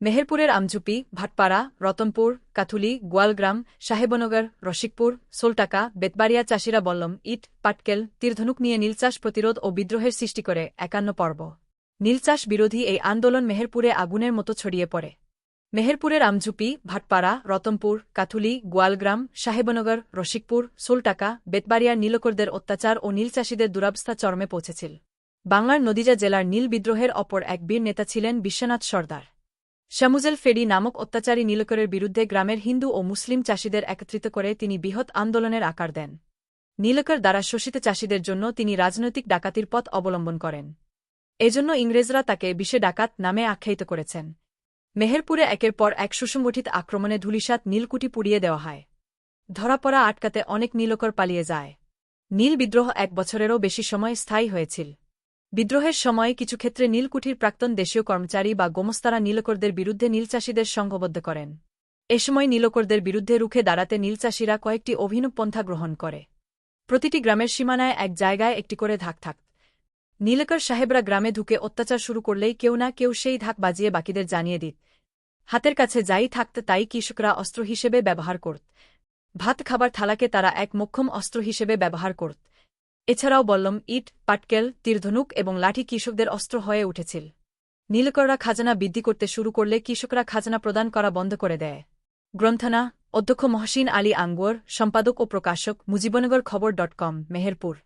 মেহেরপুরের আমঝুপি, ভাটপাড়া, রতনপুর, কাথুলি, গোয়ালগ্রাম, সাহেবনগর, রসিকপুর, সোলটাকা, বেতবাড়িয়া চাষিরা বল্লম, ইট, পাটকেল, তীরধনুক নিয়ে নীলচাষ প্রতিরোধ ও বিদ্রোহের সৃষ্টি করে একান্ন পর্ব। নীলচাষ বিরোধী এই আন্দোলন মেহেরপুরে আগুনের মতো ছড়িয়ে পড়ে। মেহেরপুরের আমঝুপি, ভাটপাড়া, রতনপুর, কাথুলি, গোয়ালগ্রাম, সাহেবনগর, রসিকপুর, সোলটাকা বেতবাড়িয়ার নীলকরদের অত্যাচার ও নীলচাষীদের দুরাবস্থা চরমে পৌঁছেছিল। বাংলার নদীজা জেলার নীল বিদ্রোহের অপর এক বীর নেতা ছিলেন বিশ্বনাথ সর্দার। শামুজেল ফেরি নামক অত্যাচারী নীলকরের বিরুদ্ধে গ্রামের হিন্দু ও মুসলিম চাষীদের একত্রিত করে তিনি বৃহৎ আন্দোলনের আকার দেন। নীলকর দ্বারা শোষিত চাষীদের জন্য তিনি রাজনৈতিক ডাকাতির পথ অবলম্বন করেন। এজন্য ইংরেজরা তাকে বিশ্বে ডাকাত নামে আখ্যায়িত করেছেন। মেহেরপুরে একের পর এক সুসংগঠিত আক্রমণে ধুলিসাত নীলকুটি পুড়িয়ে দেওয়া হয়। ধরা পড়া আটকাতে অনেক নীলকর পালিয়ে যায়। নীল বিদ্রোহ এক বছরেরও বেশি সময় স্থায়ী হয়েছিল। বিদ্রোহের সময় কিছু ক্ষেত্রে নীলকুঠির প্রাক্তন দেশীয় কর্মচারী বা গোমস্তারা নীলকরদের বিরুদ্ধে নীলচাষীদের সংঘবদ্ধ করেন। এ সময় নীলকরদের বিরুদ্ধে রুখে দাঁড়াতে নীলচাষীরা কয়েকটি অভিনব পন্থা গ্রহণ করে। প্রতিটি গ্রামের সীমানায় এক জায়গায় একটি করে ধাক থাক। নীলকর সাহেবরা গ্রামে ঢুকে অত্যাচার শুরু করলেই কেউ না কেউ সেই ধাক বাজিয়ে বাকিদের জানিয়ে দিত। হাতের কাছে যাই থাকত তাই কৃষকরা অস্ত্র হিসেবে ব্যবহার করত। ভাত খাবার থালাকে তারা এক মোক্ষম অস্ত্র হিসেবে ব্যবহার করত। এছাড়াও বল্লম, ইট, পাটকেল তীরধনুক এবং লাঠি কৃষকদের অস্ত্র হয়ে উঠেছিল। নীলকররা খাজানা বৃদ্ধি করতে শুরু করলে কৃষকরা খাজানা প্রদান করা বন্ধ করে দেয়। গ্রন্থনা, অধ্যক্ষ মহসিন আলী আঙ্গুয়ার সম্পাদক ও প্রকাশক, মুজিবনগর খবর ডট কম, মেহেরপুর।